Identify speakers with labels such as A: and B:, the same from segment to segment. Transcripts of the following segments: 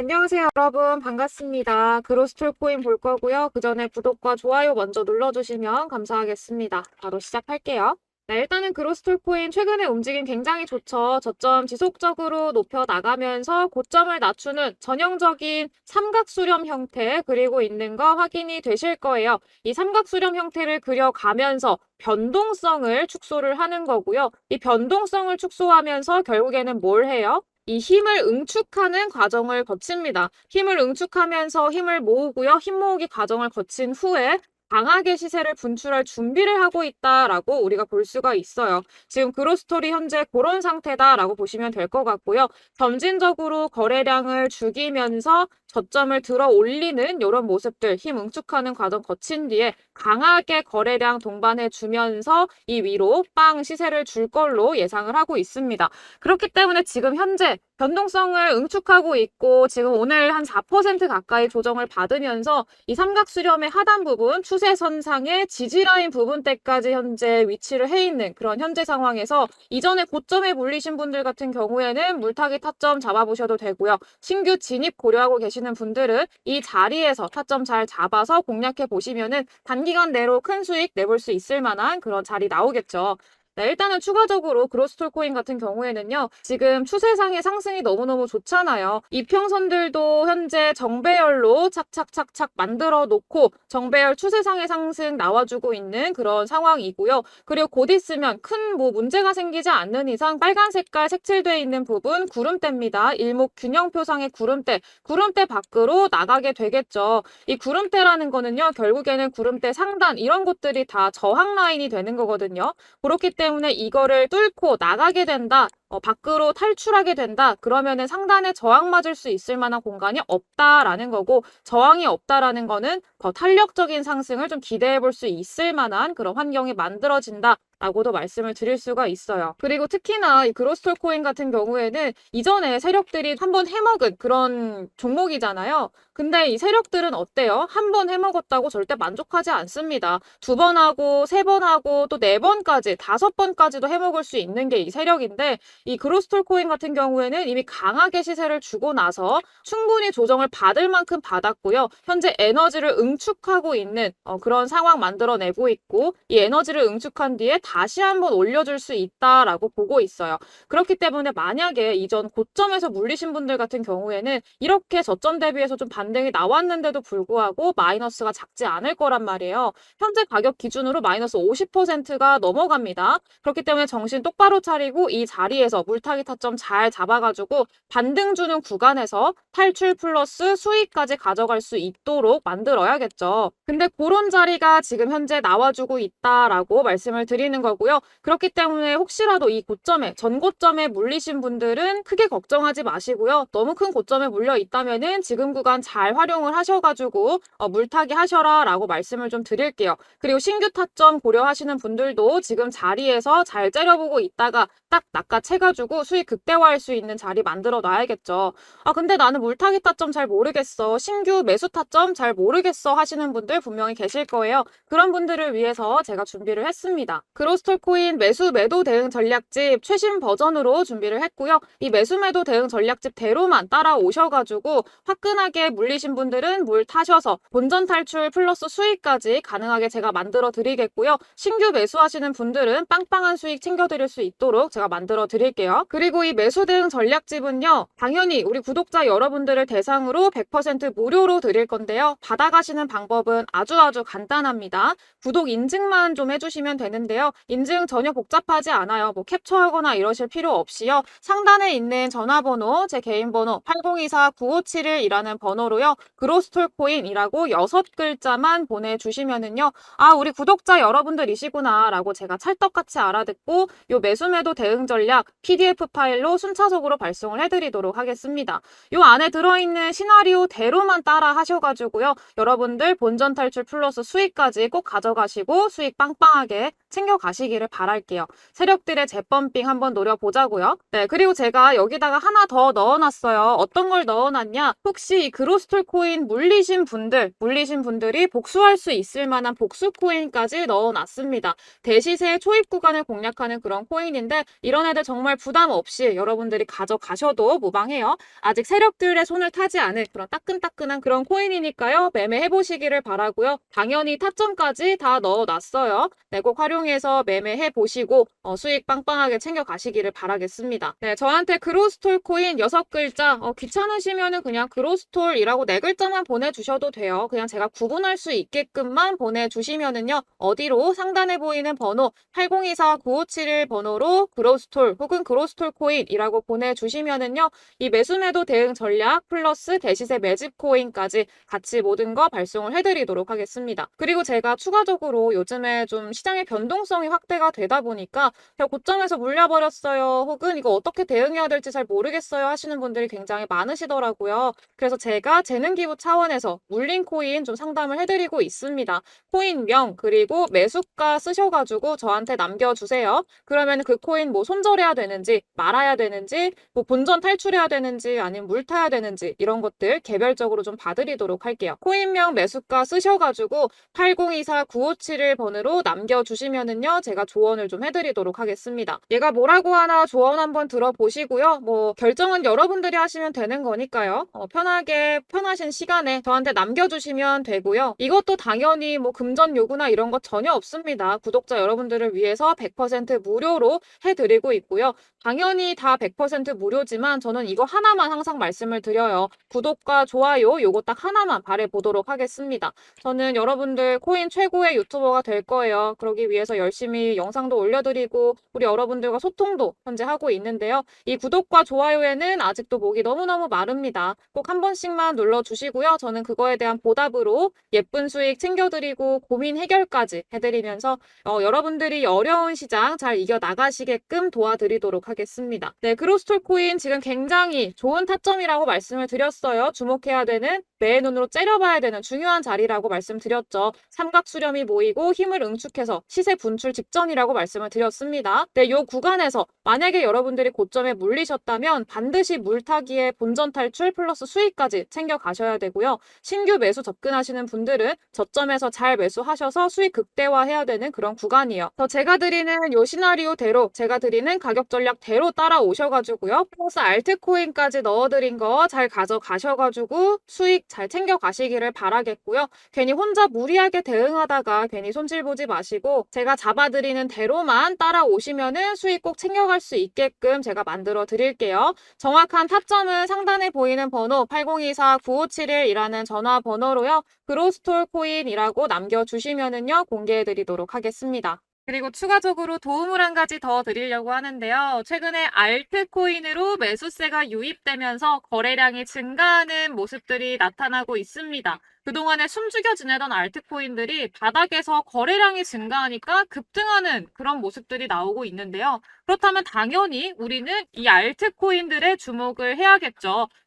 A: 안녕하세요, 여러분. 반갑습니다. 그로스톨코인 볼 거고요. 그 전에 구독과 좋아요 먼저 눌러주시면 감사하겠습니다. 바로 시작할게요. 네, 일단은 그로스톨코인 최근에 움직임 굉장히 좋죠. 저점 지속적으로 높여 나가면서 고점을 낮추는 전형적인 삼각수렴 형태 그리고 있는 거 확인이 되실 거예요. 이 삼각수렴 형태를 그려가면서 변동성을 축소를 하는 거고요. 이 변동성을 축소하면서 결국에는 뭘 해요? 이 힘을 응축하는 과정을 거칩니다. 힘을 응축하면서 힘을 모으고요. 힘 모으기 과정을 거친 후에 강하게 시세를 분출할 준비를 하고 있다라고 우리가 볼 수가 있어요. 지금 그로스토리 현재 그런 상태다라고 보시면 될 것 같고요. 점진적으로 거래량을 죽이면서 저점을 들어 올리는 이런 모습들 힘 응축하는 과정 거친 뒤에 강하게 거래량 동반해 주면서 이 위로 빵 시세를 줄 걸로 예상을 하고 있습니다. 그렇기 때문에 지금 현재 변동성을 응축하고 있고 지금 오늘 한 4% 가까이 조정을 받으면서 이 삼각 수렴의 하단 부분 추세선상의 지지라인 부분대까지 현재 위치를 해 있는 그런 현재 상황에서 이전에 고점에 물리신 분들 같은 경우에는 물타기 타점 잡아보셔도 되고요. 신규 진입 고려하고 계 시는 분들은 이 자리에서 타점 잘 잡아서 공략해 보시면은 단기간 내로 큰 수익 내볼 수 있을 만한 그런 자리 나오겠죠. 네, 일단은 추가적으로 그로스톨 코인 같은 경우에는요, 지금 추세상의 상승이 너무너무 좋잖아요. 이평선들도 현재 정배열로 착착착착 만들어 놓고 정배열 추세상의 상승 나와주고 있는 그런 상황이고요. 그리고 곧 있으면 큰 뭐 문제가 생기지 않는 이상 빨간 색깔 색칠되어 있는 부분 구름대입니다. 일목 균형표상의 구름대, 구름대 밖으로 나가게 되겠죠. 이 구름대라는 거는요, 결국에는 구름대 상단 이런 곳들이 다 저항 라인이 되는 거거든요. 그렇기 때문에 이거를 뚫고 나가게 된다. 어, 밖으로 탈출하게 된다. 그러면은 상단에 저항 맞을 수 있을 만한 공간이 없다라는 거고 저항이 없다라는 거는 더 탄력적인 상승을 좀 기대해 볼 수 있을 만한 그런 환경이 만들어진다. 라고도 말씀을 드릴 수가 있어요. 그리고 특히나 이 그로스톨 코인 같은 경우에는 이전에 세력들이 한번 해먹은 그런 종목이잖아요. 근데 이 세력들은 어때요? 한 번 해먹었다고 절대 만족하지 않습니다. 두 번 하고, 세 번 하고, 또 네 번까지, 다섯 번까지도 해먹을 수 있는 게 이 세력인데, 이 그로스톨 코인 같은 경우에는 이미 강하게 시세를 주고 나서 충분히 조정을 받을 만큼 받았고요. 현재 에너지를 응축하고 있는 어, 그런 상황 만들어내고 있고, 이 에너지를 응축한 뒤에 다시 한번 올려줄 수 있다라고 보고 있어요. 그렇기 때문에 만약에 이전 고점에서 물리신 분들 같은 경우에는 이렇게 저점 대비해서 좀 반등이 나왔는데도 불구하고 마이너스가 작지 않을 거란 말이에요. 현재 가격 기준으로 마이너스 50%가 넘어갑니다. 그렇기 때문에 정신 똑바로 차리고 이 자리에서 물타기 타점 잘 잡아가지고 반등 주는 구간에서 탈출 플러스 수익까지 가져갈 수 있도록 만들어야겠죠. 근데 그런 자리가 지금 현재 나와주고 있다라고 말씀을 드리는 거고요. 그렇기 때문에 혹시라도 이 고점에 전고점에 물리신 분들은 크게 걱정하지 마시고요. 너무 큰 고점에 물려 있다면은 지금 구간 잘 활용을 하셔가지고 어, 물타기 하셔라라고 말씀을 좀 드릴게요. 그리고 신규 타점 고려하시는 분들도 지금 자리에서 잘 째려보고 있다가 딱 낚아채가지고 수익 극대화할 수 있는 자리 만들어 놔야겠죠. 아 근데 나는 물타기 타점 잘 모르겠어. 신규 매수 타점 잘 모르겠어 하시는 분들 분명히 계실 거예요. 그런 분들을 위해서 제가 준비를 했습니다. 그 로스톨 코인 매수 매도 대응 전략집 최신 버전으로 준비를 했고요. 이 매수 매도 대응 전략집 대로만 따라오셔가지고 화끈하게 물리신 분들은 물 타셔서 본전 탈출 플러스 수익까지 가능하게 제가 만들어 드리겠고요. 신규 매수하시는 분들은 빵빵한 수익 챙겨드릴 수 있도록 제가 만들어 드릴게요. 그리고 이 매수 대응 전략집은요. 당연히 우리 구독자 여러분들을 대상으로 100% 무료로 드릴 건데요. 받아가시는 방법은 아주 아주 간단합니다. 구독 인증만 좀 해주시면 되는데요. 인증 전혀 복잡하지 않아요. 뭐 캡처하거나 이러실 필요 없이요. 상단에 있는 전화번호, 제 개인 번호 8024-9571이라는 번호로요. 그로스톨코인이라고 여섯 글자만 보내주시면은요. 아, 우리 구독자 여러분들이시구나 라고 제가 찰떡같이 알아듣고 요 매수매도 대응 전략 PDF 파일로 순차적으로 발송을 해드리도록 하겠습니다. 요 안에 들어있는 시나리오대로만 따라 하셔가지고요. 여러분들 본전 탈출 플러스 수익까지 꼭 가져가시고 수익 빵빵하게 챙겨가 가시기를 바랄게요. 세력들의 재펌핑 한번 노려보자고요. 네, 그리고 제가 여기다가 하나 더 넣어놨어요. 어떤 걸 넣어놨냐? 혹시 이 그로스톨 코인 물리신 분들, 물리신 분들이 복수할 수 있을 만한 복수 코인까지 넣어놨습니다. 대시세 초입 구간을 공략하는 그런 코인인데 이런 애들 정말 부담 없이 여러분들이 가져가셔도 무방해요. 아직 세력들의 손을 타지 않을 그런 따끈따끈한 그런 코인이니까요. 매매해 보시기를 바라고요. 당연히 타점까지 다 넣어놨어요. 네, 꼭 활용해서 매매해 보시고 어, 수익 빵빵하게 챙겨 가시기를 바라겠습니다. 네, 저한테 그로스톨 코인 6글자 어, 귀찮으시면은 그냥 그로스톨이라고 네 글자만 보내주셔도 돼요. 그냥 제가 구분할 수 있게끔만 보내주시면은요. 어디로 상단에 보이는 번호 8024-9571 번호로 그로스톨 혹은 그로스톨 코인이라고 보내주시면은요. 이 매수매도 대응 전략 플러스 대시세 매집 코인까지 같이 모든 거 발송을 해드리도록 하겠습니다. 그리고 제가 추가적으로 요즘에 좀 시장의 변동성 이 확대가 되다 보니까 제가 고점에서 물려버렸어요. 혹은 이거 어떻게 대응해야 될지 잘 모르겠어요 하시는 분들이 굉장히 많으시더라고요. 그래서 제가 재능 기부 차원에서 물린 코인 좀 상담을 해드리고 있습니다. 코인명 그리고 매수가 쓰셔가지고 저한테 남겨주세요. 그러면 그 코인 뭐 손절해야 되는지 말아야 되는지 뭐 본전 탈출해야 되는지 아니면 물 타야 되는지 이런 것들 개별적으로 좀 봐드리도록 할게요. 코인명 매수가 쓰셔가지고 8024-9571 번호로 남겨주시면은요 제가 조언을 좀 해드리도록 하겠습니다. 얘가 뭐라고 하나 조언 한번 들어보시고요. 뭐 결정은 여러분들이 하시면 되는 거니까요. 어, 편하게 편하신 시간에 저한테 남겨주시면 되고요. 이것도 당연히 뭐 금전 요구나 이런 것 전혀 없습니다. 구독자 여러분들을 위해서 100% 무료로 해드리고 있고요. 당연히 다 100% 무료지만 저는 이거 하나만 항상 말씀을 드려요. 구독과 좋아요 요거 딱 하나만 바래보도록 하겠습니다. 저는 여러분들 코인 최고의 유튜버가 될 거예요. 그러기 위해서 열심히 영상도 올려드리고 우리 여러분들과 소통도 현재 하고 있는데요. 이 구독과 좋아요에는 아직도 목이 너무너무 마릅니다. 꼭 한 번씩만 눌러주시고요. 저는 그거에 대한 보답으로 예쁜 수익 챙겨드리고 고민 해결까지 해드리면서 어, 여러분들이 어려운 시장 잘 이겨나가시게끔 도와드리도록 하겠습니다. 네, 그로스톨 코인 지금 굉장히 좋은 타점이라고 말씀을 드렸어요. 주목해야 되는 매의 눈으로 째려봐야 되는 중요한 자리라고 말씀드렸죠. 삼각 수렴이 모이고 힘을 응축해서 시세 분출 직전이라고 말씀을 드렸습니다. 네, 요 구간에서 만약에 여러분들이 고점에 물리셨다면 반드시 물타기에 본전 탈출 플러스 수익까지 챙겨 가셔야 되고요. 신규 매수 접근하시는 분들은 저점에서 잘 매수하셔서 수익 극대화해야 되는 그런 구간이에요. 더 제가 드리는 요 시나리오대로 제가 드리는 가격 전략대로 따라오셔가지고요. 플러스 알트코인까지 넣어드린 거 잘 가져가셔가지고 수익 잘 챙겨 가시기를 바라겠고요. 괜히 혼자 무리하게 대응하다가 괜히 손실 보지 마시고 제가 잡아드리는 대로만 따라오시면은 수익 꼭 챙겨갈 수 있게끔 제가 만들어 드릴게요. 정확한 타점은 상단에 보이는 번호 8024-9571이라는 전화번호로요. 그로스톨 코인이라고 남겨주시면은요. 공개해 드리도록 하겠습니다. 그리고 추가적으로 도움을 한 가지 더 드리려고 하는데요. 최근에 알트코인으로 매수세가 유입되면서 거래량이 증가하는 모습들이 나타나고 있습니다. 그동안에 숨죽여 지내던 알트코인들이 바닥에서 거래량이 증가하니까 급등하는 그런 모습들이 나오고 있는데요. 그렇다면 당연히 우리는 이 알트코인들의 주목을 해야겠죠.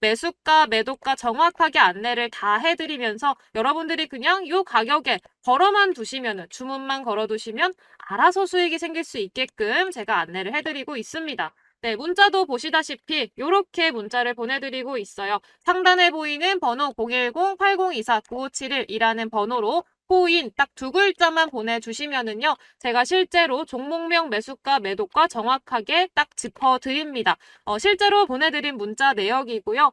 A: 매수가, 매도가 정확하게 안내를 다 해드리면서 여러분들이 그냥 이 가격에 걸어만 두시면 주문만 걸어두시면 알아서 수익이 생길 수 있게끔 제가 안내를 해드리고 있습니다. 네, 문자도 보시다시피 이렇게 문자를 보내드리고 있어요. 상단에 보이는 번호 010-8024-9571이라는 번호로 코인 딱 두 글자만 보내주시면은요, 제가 실제로 종목명 매수가 매도가 정확하게 딱 짚어드립니다. 어, 실제로 보내드린 문자 내역이고요.